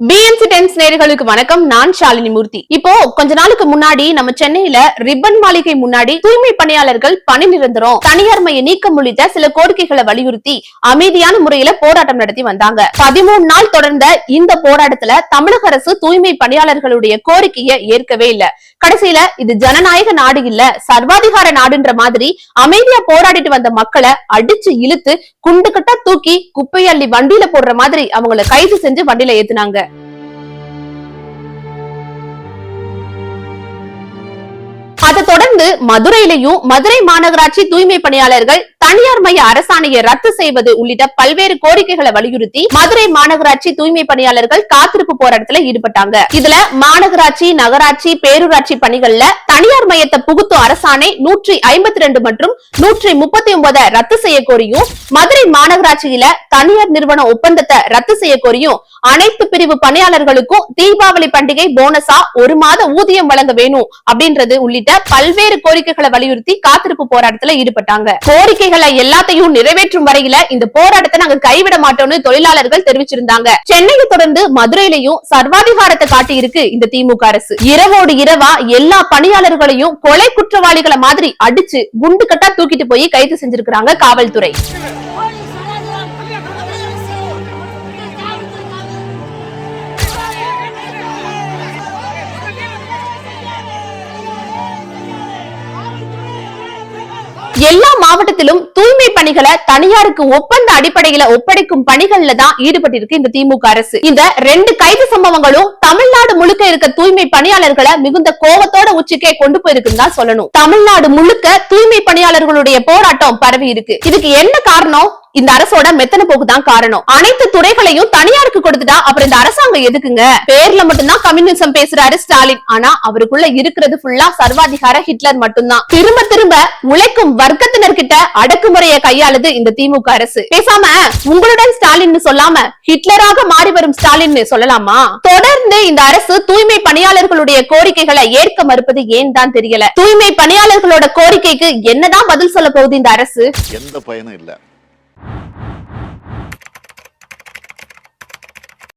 BNC tense நேர்களுக்கு வணக்கம். நான் ஷாலினி மூர்த்தி. இப்போ கொஞ்ச நாளுக்கு முன்னாடி நம்ம சென்னையில ரிப்பன் மாளிகை முன்னாடி தூய்மை பணியாளர்கள் பணி நிரந்தரம் தனியார்மையை நீக்கம் உள்ளிட்ட சில கோரிக்கைகளை வலியுறுத்தி அமைதியான முறையில போராட்டம் நடத்தி வந்தாங்க. பதிமூணு நாள் தொடர்ந்த இந்த போராட்டத்துல தமிழக அரசு தூய்மை பணியாளர்களுடைய கோரிக்கையை ஏற்கவே இல்ல. கடைசியில இது ஜனநாயக நாடு இல்ல சர்வாதிகார நாடுன்ற மாதிரி அமைதியா போராடிட்டு வந்த மக்களை அடிச்சு இழுத்து குண்டு கட்டா தூக்கி குப்பையள்ளி வண்டியில போடுற மாதிரி அவங்கள கைது செஞ்சு வண்டியில ஏத்துனாங்க. தொடர்ந்து மதுரையிலையும் மதுரை மாநகராட்சி தூய்மை பணியாளர்கள் தனியார் மைய அரசாணையை ரத்து செய்வது உள்ளிட்ட பல்வேறு கோரிக்கைகளை வலியுறுத்தி மதுரை மாநகராட்சி தூய்மை பணியாளர்கள் காத்திருப்பு போராட்டத்துல ஈடுபட்டாங்க. இதுல மாநகராட்சி நகராட்சி பேரூராட்சி பணிகள்ல தனியார் மையத்தை புகுத்து அரசாணை நூற்றி ஐம்பத்தி ரெண்டு மற்றும் நூற்றி முப்பத்தி ஒன்பதை ரத்து செய்ய கோரியும் மதுரை மாநகராட்சியில தனியார் நிறுவன ஒப்பந்தத்தை ரத்து செய்ய கோரியும் அனைத்து பிரிவு பணியாளர்களுக்கும் தீபாவளி பண்டிகை போனஸா ஒரு மாத ஊதியம் வழங்க வேணும் அப்படின்றது உள்ளிட்ட பல்வேறு கோரிக்கைகளை வலியுறுத்தி காத்திருப்பு போராட்டத்துல ஈடுபட்டாங்க. கோரிக்கைகளை எல்லாத்தையும் நிறைவேற்றும் வரையில இந்த போராட்டத்தை நாங்க கைவிட மாட்டோம்னு தொழிலாளர்கள் தெரிவிச்சிருந்தாங்க. சென்னையை தொடர்ந்து மதுரையிலையும் சர்வாதிகாரத்தை காட்டி இருக்கு இந்த திமுக அரசு. இரவோடு இரவா எல்லா பணியாளர்களையும் கொலை குற்றவாளிகளை மாதிரி அடிச்சு குண்டு கட்டா தூக்கிட்டு போய் கைது செஞ்சிருக்காங்க காவல்துறை. எல்லா மாவட்டத்திலும் தூய்மை பணிகளை தனியாருக்கு ஒப்பந்த அடிப்படையில ஒப்படைக்கும் பணிகள்ல தான் ஈடுபட்டிருக்கு இந்த திமுக அரசு. இந்த ரெண்டு கைது சம்பவங்களும் தமிழ்நாடு முழுக்க இருக்க தூய்மை பணியாளர்களை மிகுந்த கோவத்தோட உச்சிக்கே கொண்டு போயிருக்குன்னு தான் சொல்லணும். தமிழ்நாடு முழுக்க தூய்மை பணியாளர்களுடைய போராட்டம் பரவி இருக்கு. இதுக்கு என்ன காரணம்? இந்த அரசோட மெத்தன போக்கு தான் காரணம். அனைத்து துறைகளையும் தனியாருக்கு கொடுத்துட்டா அப்புறம் இந்த அரசாங்கம் எதுக்குங்க? பேர்ல மட்டும்தான் கம்யூனிசம் பேசுறாரு ஸ்டாலின். ஆனா அவருக்குள்ள இருக்கிறது ஃபுல்லா சர்வாதிகார ஹிட்லர் மட்டும்தான். திரும்ப திரும்ப உழைக்கும் வர்க்கத்தினர்கிட்ட அடக்குமுறையை கையாளுது இந்த திமுக அரசு. பேசாம உங்களுடன் ஸ்டாலின் சொல்லாம ஹிட்லராக மாறி வரும் ஸ்டாலின் சொல்லலாமா? தொடர்ந்து இந்த அரசு தூய்மை பணியாளர்களுடைய கோரிக்கைகளை ஏற்க மறுப்பது ஏன் தான் தெரியல. தூய்மை பணியாளர்களோட கோரிக்கைக்கு என்னதான் பதில் சொல்ல போகுது இந்த அரசு? எந்த பயனும் இல்லை.